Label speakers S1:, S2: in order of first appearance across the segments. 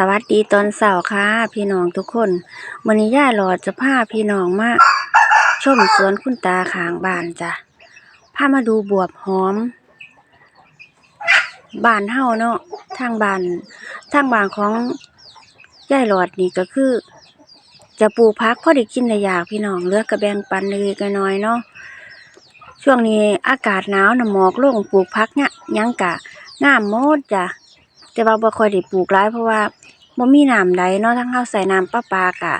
S1: สวัสดีตอนเช้าค่ะ พี่น้องทุกคนมื้อนี้ย่าหลอดจะพาพี่น้องมาชมสวนคุณตาขางบ้านจ้ะพามาดูบวบหอมบ้านเฮาเนาะทางบ้านทางบ้านของย่าหลอดนี่ก็คือ จะปลูกผักพอได้กินได้อยากพี่น้องเลือก็แบงปันเล็กๆน้อยเนาะช่วงนี้อากาศหนาวน่ะหมอกลงปลูกผักเนี่ยยังกะงามหมดจ้ะแต่ว่าบ่ค่อยได้ปลูกหลายเพราะว่า บ่มีน้ำไหลเนาะทั้งเฮาใส่น้ำประปากะ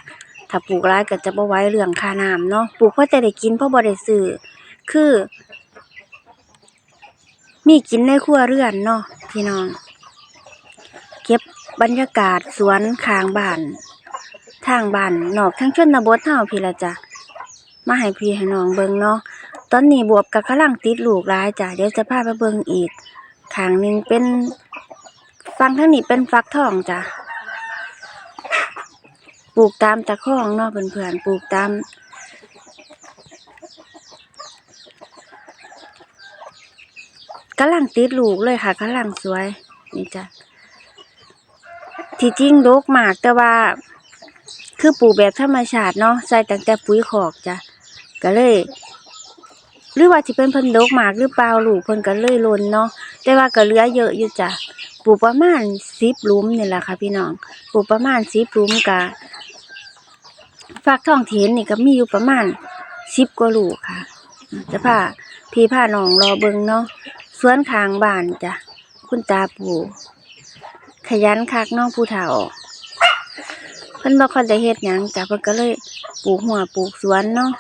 S1: ถ้าปลูกหลายก็จะบ่ไหวเรื่องค่าน้ำเนาะ ปลูกเพราะจะได้กินเพราะบ่ได้ซื้อคือ มีกินในครัวเรือนเนาะพี่น้อง เก็บบรรยากาศสวนข้างบ้านทางบ้านนอกทางชนบทเฮาพี่ละจ้ะมาให้พี่ให้น้องเบิ่งเนาะตอนนี้บวบก็กำลังติดลูกหลายจ้ะเดี๋ยวจะพาไปเบิ่งอีกข้างหนึงเป็นฟังทางนี้เป็นฟักทองจ้ะ ลูกตามตะข้องเนาะเพื่อนๆปลูกตามกำลังติดลูกเลยค่ะกำลังสวย นี่จ้ะที่จริงดกหมากแต่ว่า คือปลูกแบบธรรมชาติเนาะใส่ตั้งแต่ปุ๋ยคอกจ้ะก็เลย หรือว่าสิเป็นพิ่นดกหมากหรือเปล่าลูกเพิ่นก็เลยลนเนาะแต่ว่าก็เหลือเยอะอยู่จ้ะปลูกประมาณสิบลุมนี่แหละค่ะ พี่น้องปลูกประมาณสิบลุมกะ ฟักทองเถนนี่ก็มีอยู่ประมาณสิบกว่าลูกค่ะ จะพาพี่พาน้องรอเบิงเนาะสวนข้างบ้านจ้ะคุณตาปลูกขยันคักน้องผู้เฒ่าเพิ่นบ่ค่อยได้เฮ็ดหยังจ้ะเพิ่นก็เลยปลูกหัวปลูกสวนเนาะ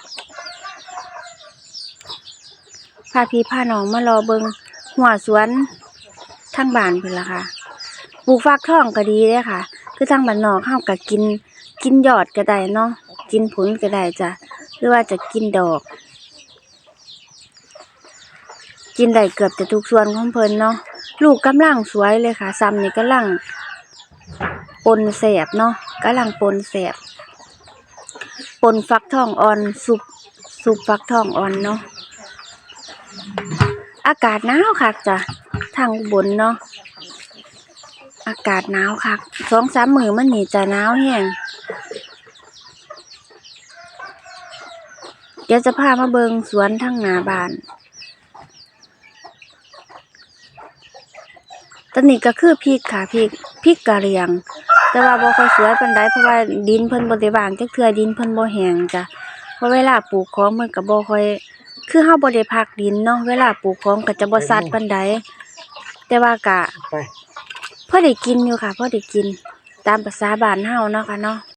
S1: พาพี่พาน้องมารอเบิงหัวสวนทางบ้านเพิ่นล่ะค่ะ ปลูกฟักทองก็ดีเด้ค่ะ คือทางบ้านนอกเฮาก็กิน กินยอดก็ได้เนาะกินผลก็ได้จ้ะหรือว่าจะกินดอก กินได้เกือบจะทุกส่วนของเพลินเนาะลูกกำลังสวยเลยค่ะซ้ำนี่กำลังปนแสบเนาะกำลังปนแสบปนฟักทองอ่อนสุปสุปฟักทองอ่อนเนาะอากาศหนาวคักจ้ะทางบลเนาะอากาศหนาวคักสองสามมือมันหนีจะหนาวแห้ง เดี๋ยวจะพามาเบิงสวนทางหน้าบ้าน ตอนนี้ก็คือพริกค่ะพริกพริกกะเหรี่ยง แต่ว่าบ่ค่อยสวยปานใดเพราะว่าดินเพิ่นบ่ได้บางจักเทื่อดินเพิ่นบ่แห้งจ้ะเพราะเวลาปลูกของมันก็บ่ค่อย คือเฮาบ่ได้พักดินเนาะเวลาปลูกของก็จะบ่ซัดปานใดแต่ว่าก็
S2: ไป
S1: พอได้กินอยู่ค่ะพอได้กินตามภาษาบ้านเฮาเนาะค่ะเนาะ